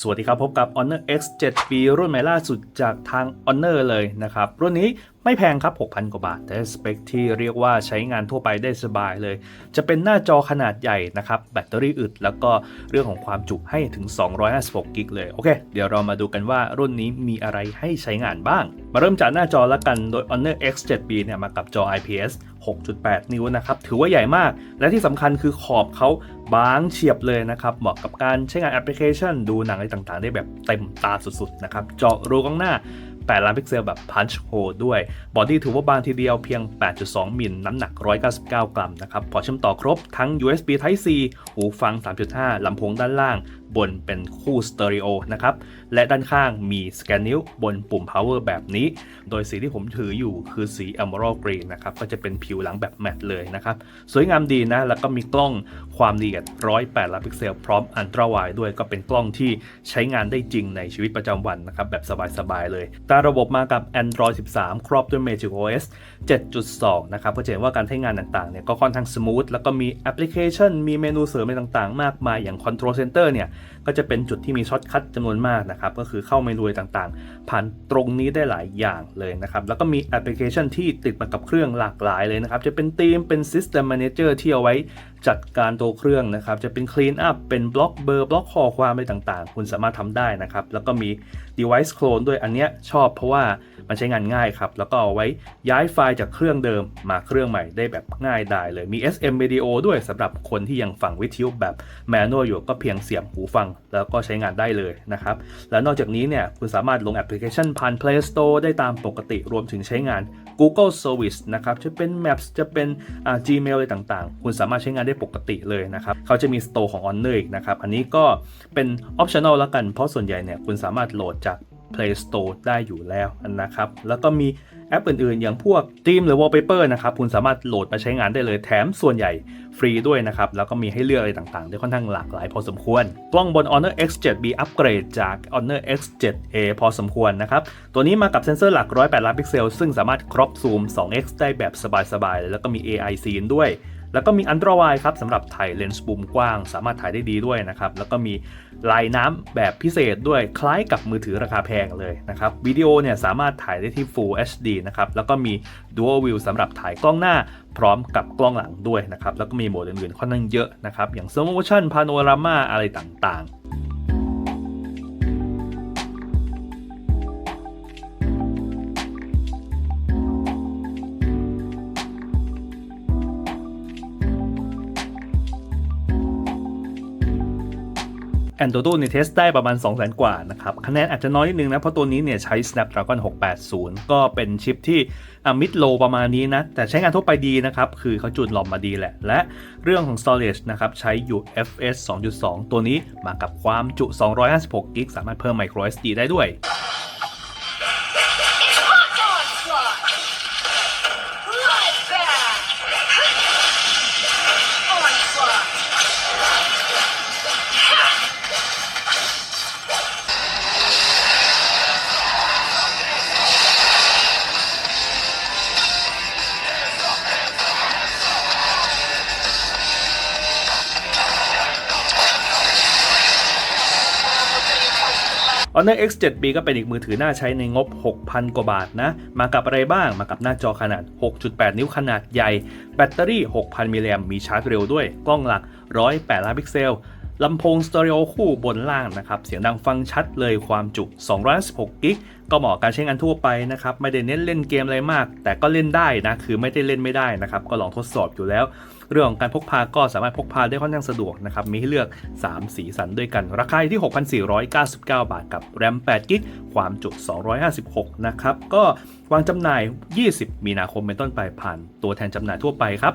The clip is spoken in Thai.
สวัสดีครับ พบกับ Honor X 7 ปีรุ่นใหม่ล่าสุดจากทาง Honor เลยนะครับ รุ่นนี้ ไม่แพงครับ 6,000 กว่าบาท แต่สเปคที่เรียกว่าใช้งานทั่วไปได้สบายเลย จะเป็นหน้าจอขนาดใหญ่นะครับ แบตเตอรี่อึด แล้วก็เรื่องของความจุให้ถึง 256 กิกเลย โอเค เดี๋ยวเรามาดูกันว่ารุ่นนี้มีอะไรให้ใช้งานบ้าง มาเริ่มจากหน้าจอละกัน โดย Honor X 7ปีเนี่ยมากับจอ IPS 6.8 นิ้วนะครับ ถือว่าใหญ่มาก และที่สำคัญคือขอบเขาบางเฉียบเลยนะครับ เหมาะกับการใช้งานแอปพลิเคชัน ดูหนังอะไรต่างๆ ได้แบบเต็มตาสุดๆ นะครับเจาะรูกล้องหน้า 8 ล้านพิกเซลแบบ Punch Hole ด้วย บอดี้ถือว่าบางทีเดียวเพียง 8.2 มิลน้ำหนัก 199 กรัมนะครับ พอเชื่อมต่อครบทั้ง USB Type C หูฟัง 3.5 ลำโพงด้านล่าง บนเป็นคู่สเตอริโอนะครับ และด้านข้างมีสแกนนิ้วบนปุ่ม power แบบนี้ โดยสีที่ผมถืออยู่คือสี emerald green นะครับ ก็จะเป็นผิวหลังแบบแมตต์เลยนะครับ สวยงามดีนะ แล้วก็มีกล้องความละเอียด 108 ล้านพิกเซล พร้อม ultra wide ด้วย ก็เป็นกล้องที่ใช้งานได้จริงในชีวิตประจำวันนะครับ แบบสบายๆเลยการะบบมากับ Android 13 ครอบด้วย Magic OS 7.2 นะครับก็จะเห็นว่าการใช้งานต่างๆเนี่ยก็ค่อนข้างสมูทแล้วก็มีแอปพลิเคชัน มีเมนูเสริมอะไรต่างๆ มากมายอย่าง Control Center เนี่ย ก็จะเป็นจุดที่มีช็อตคัทจำนวนมากนะครับ ก็คือเข้าเมนูต่างๆ ผ่านตรงนี้ได้หลายอย่างเลยนะครับ แล้วก็มีแอปพลิเคชันที่ติดมากับเครื่องหลากหลายเลยนะครับ จะเป็นธีมเป็น System Manager ที่เอาไว้จัดการตัวเครื่องนะครับ จะเป็น Clean Up เป็นบล็อกเบอร์บล็อกข้อความอะไรต่างๆ คุณสามารถทำได้นะครับ แล้วก็มี Device Clone ด้วยอันเนี้ยชอบเพราะว่ามันใช้งานง่ายครับ แล้วก็เอาไว้ย้ายไฟล์จากเครื่องเดิมมาเครื่องใหม่ได้แบบง่ายดายเลยมี SM Video ด้วยสำหรับคนที่ยังฟังวิทยุแบบ Manual อยู่ก็เพียงเสียบหูฟังแล้วก็ใช้งานได้เลยนะครับ แล้วนอกจากนี้เนี่ยคุณสามารถลงแอปพลิเคชันผ่าน Play Store ได้ตามปกติรวมถึงใช้งาน Google Service นะครับจะเป็น Maps จะเป็น Gmail อะไรต่างๆ คุณสามารถใช้งานได้ปกติเลยนะครับเขาจะมี Store ของ Honor อีกนะครับ อันนี้ก็เป็น Optional แล้วกันเพราะส่วนใหญ่เนี่ยคุณสามารถโหลดจาก Play Store ได้อยู่แล้วนะครับ แล้วก็มีแอปอื่นๆ อย่างพวก Theme หรือ Wallpaper นะครับ คุณสามารถโหลดมาใช้งานได้เลยแถมส่วนใหญ่ฟรีด้วยนะครับ แล้วก็มีให้เลือกอะไรต่างๆ ได้ค่อนข้างหลากหลายพอสมควร กล้องบน Honor X7B อัปเกรดจาก Honor X7A พอสมควรนะครับ ตัวนี้มากับเซนเซอร์หลัก 108 ล้านพิกเซล ซึ่งสามารถครอบซูม 2x ได้แบบสบายๆ แล้วก็มี AI Scene ด้วย แล้วก็มีอันตรวายครับสำหรับถ่ายเลนส์บูมกว้าง สามารถถ่ายได้ดีด้วยนะครับ แล้วก็มีลายน้ำแบบพิเศษด้วยคล้ายกับมือถือราคาแพงเลยนะครับวิดีโอเนี่ยสามารถถ่ายได้ที่ Full HD นะครับแล้วก็มี Dual View สำหรับถ่ายกล้องหน้า พร้อมกับกล้องหลังด้วยนะครับแล้วก็มีโหมดอื่นๆค่อนข้างเยอะนะครับอย่าง Slow Motion Panorama อะไรต่างๆ แอนโดโดเนี่ยเทสได้ประมาณ2 0 0 0 0 0 กว่านะครับ คะแนนอาจจะน้อยนิดนึงนะ เพราะตัวนี้เนี่ยใช้ Snapdragon 680 ก็เป็นชิปที่มิดโลประมาณนี้นะ แต่ใช้งานทั่วไปดีนะครับ คือเขาจุดหลอมมาดีแหละ และเรื่องของ storage นะครับ ใช้ UFS 2.2 ตัวนี้มากับความจุ 256กิกสามารถเพิ่ม micro SD ได้ด้วย Honor X7B ก็เป็นอีกมือถือน่าใช้ในงบ 6,000 กว่าบาทนะ มากับอะไรบ้าง มากับหน้าจอขนาด 6.8 นิ้วขนาดใหญ่ แบตเตอรี่ 6,000 มิลลิแอมมีชาร์จเร็วด้วย กล้องหลัก 108 ล้านพิกเซล ลำโพงสเตอริโอคู่บนล่างนะครับ เสียงดังฟังชัดเลยความจุ 216กิกก็เหมาะการใช้งานทั่วไปนะครับ ไม่ได้เน้นเล่นเกมอะไรมาก แต่ก็เล่นได้นะ คือไม่ได้เล่นไม่ได้นะครับ ก็ลองทดสอบอยู่แล้ว เรื่องของการพกพาก็สามารถพกพาได้ค่อนข้างสะดวกนะครับ มีให้เลือก 3 สีสันด้วยกัน ราคาที่ 6,499 บาทกับแรม8กิกความจุ 256 นะครับ ก็วางจำหน่าย 20 มีนาคมเป็นต้นไปผ่านตัวแทนจำหน่ายทั่วไปครับ